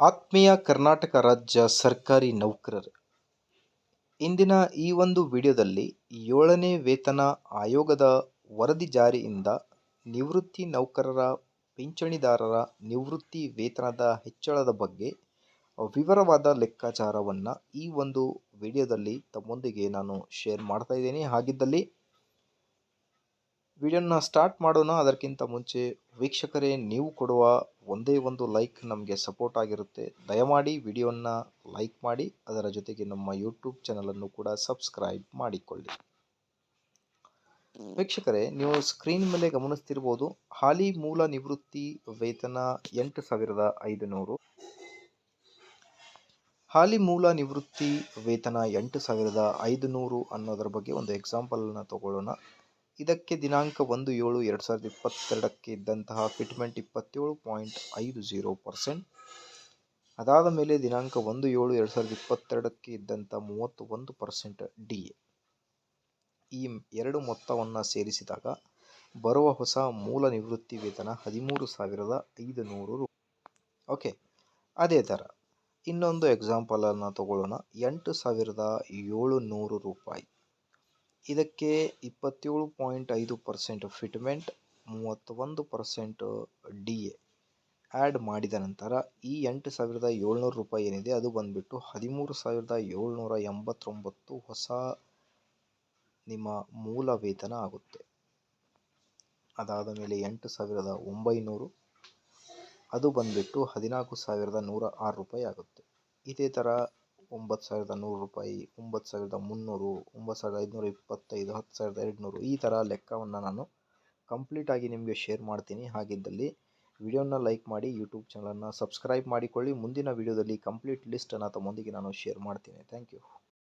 ಆತ್ಮೀಯ ಕರ್ನಾಟಕ ರಾಜ್ಯ ಸರ್ಕಾರಿ ನೌಕರರು. ಇಂದಿನ ಈ ಒಂದು ವಿಡಿಯೋದಲ್ಲಿ ಏಳನೇ ವೇತನ ಆಯೋಗದ ವರದಿ ಜಾರಿಯಿಂದ ನಿವೃತ್ತಿ ನೌಕರರ, ಪಿಂಚಣಿದಾರರ ನಿವೃತ್ತಿ ವೇತನದ ಹೆಚ್ಚಳದ ಬಗ್ಗೆ ವಿವರವಾದ ಲೆಕ್ಕಾಚಾರವನ್ನು ಈ ಒಂದು ವಿಡಿಯೋದಲ್ಲಿ ತಮ್ಮೊಂದಿಗೆ ನಾನು ಶೇರ್ ಮಾಡ್ತಾ ಇದ್ದೀನಿ. ಹಾಗಿದ್ದಲ್ಲಿ ವಿಡಿಯೋನ ಸ್ಟಾರ್ಟ್ ಮಾಡೋಣ. ಅದಕ್ಕಿಂತ ಮುಂಚೆ ವೀಕ್ಷಕರೇ, ನೀವು ಕೊಡುವ ಒಂದೇ ಒಂದು ಲೈಕ್ ನಮಗೆ ಸಪೋರ್ಟ್ ಆಗಿರುತ್ತೆ. ದಯಮಾಡಿ ವಿಡಿಯೋನ ಲೈಕ್ ಮಾಡಿ, ಅದರ ಜೊತೆಗೆ ನಮ್ಮ ಯೂಟ್ಯೂಬ್ ಚಾನಲನ್ನು ಕೂಡ ಸಬ್ಸ್ಕ್ರೈಬ್ ಮಾಡಿಕೊಳ್ಳಿ. ವೀಕ್ಷಕರೇ, ನೀವು ಸ್ಕ್ರೀನ್ ಮೇಲೆ ಗಮನಿಸ್ತಿರ್ಬೋದು, ಹಾಲಿ ಮೂಲ ನಿವೃತ್ತಿ ವೇತನ ಎಂಟು ಸಾವಿರದ ಐದುನೂರು. ಹಾಲಿ ಮೂಲ ನಿವೃತ್ತಿ ವೇತನ ಎಂಟು ಸಾವಿರದ ಐದುನೂರು ಅನ್ನೋದರ ಬಗ್ಗೆ ಒಂದು ಎಕ್ಸಾಂಪಲನ್ನು ತಗೊಳ್ಳೋಣ. ಇದಕ್ಕೆ ದಿನಾಂಕ ಒಂದು ಏಳು ಎರಡು ಸಾವಿರದ ಇಪ್ಪತ್ತೆರಡಕ್ಕೆ ಇದ್ದಂತಹ ಫಿಟ್ಮೆಂಟ್ ಇಪ್ಪತ್ತೇಳು ಪಾಯಿಂಟ್ ಐದು ಝೀರೋ ಪರ್ಸೆಂಟ್. ಅದಾದ ಮೇಲೆ ದಿನಾಂಕ ಒಂದು ಏಳು ಎರಡು ಸಾವಿರದ ಇಪ್ಪತ್ತೆರಡಕ್ಕೆ ಇದ್ದಂಥ ಮೂವತ್ತು ಒಂದು ಪರ್ಸೆಂಟ್ ಡಿ ಎ. ಈ ಎರಡು ಮೊತ್ತವನ್ನು ಸೇರಿಸಿದಾಗ ಬರುವ ಹೊಸ ಮೂಲ ನಿವೃತ್ತಿ ವೇತನ ಹದಿಮೂರು ಸಾವಿರದ ಐದು ನೂರು ರು. ಓಕೆ, ಅದೇ ಥರ ಇನ್ನೊಂದು ಎಕ್ಸಾಂಪಲನ್ನು ತಗೊಳ್ಳೋಣ. ಎಂಟು ಸಾವಿರದ ಏಳು ನೂರು ರೂಪಾಯಿ. ಇದಕ್ಕೆ ಇಪ್ಪತ್ತೇಳು ಪಾಯಿಂಟ್ ಐದು ಪರ್ಸೆಂಟ್ ಫಿಟ್ಮೆಂಟ್, ಮೂವತ್ತೊಂದು ಪರ್ಸೆಂಟ್ ಡಿ ಎ ಆ್ಯಡ್ ಮಾಡಿದ ನಂತರ ಈ ಎಂಟು ಸಾವಿರದ ಏಳ್ನೂರು ರೂಪಾಯಿ ಏನಿದೆ ಅದು ಬಂದುಬಿಟ್ಟು ಹದಿಮೂರು ಸಾವಿರದ ಏಳ್ನೂರ ಎಂಬತ್ತೊಂಬತ್ತು ಹೊಸ ನಿಮ್ಮ ಮೂಲ ವೇತನ ಆಗುತ್ತೆ. ಅದಾದ ಮೇಲೆ ಎಂಟು ಸಾವಿರದ ಒಂಬೈನೂರು, ಅದು ಬಂದುಬಿಟ್ಟು ಹದಿನಾಲ್ಕು ಸಾವಿರದ ನೂರ ಆರು ರೂಪಾಯಿ ಆಗುತ್ತೆ. ಇದೇ ಥರ ಒಂಬತ್ತು ಸಾವಿರದ ನೂರು ರೂಪಾಯಿ, ಒಂಬತ್ತು ಸಾವಿರದ ಮುನ್ನೂರು, ಒಂಬತ್ತು ಸಾವಿರದ ಐದುನೂರ ಇಪ್ಪತ್ತೈದು, ಹತ್ತು ಸಾವಿರದ ಎರಡುನೂರು ಈ ಥರ ಲೆಕ್ಕವನ್ನು ನಾನು ಕಂಪ್ಲೀಟಾಗಿ ನಿಮಗೆ ಶೇರ್ ಮಾಡ್ತೀನಿ. ಹಾಗಿದ್ದಲ್ಲಿ ವಿಡಿಯೋನ ಲೈಕ್ ಮಾಡಿ ಯೂಟ್ಯೂಬ್ ಚಾನಲನ್ನು ಸಬ್ಸ್ಕ್ರೈಬ್ ಮಾಡಿಕೊಳ್ಳಿ. ಮುಂದಿನ ವಿಡಿಯೋದಲ್ಲಿ ಕಂಪ್ಲೀಟ್ ಲಿಸ್ಟನ್ನು ತಮ್ಮೊಂದಿಗೆ ನಾನು ಶೇರ್ ಮಾಡ್ತೀನಿ. Thank you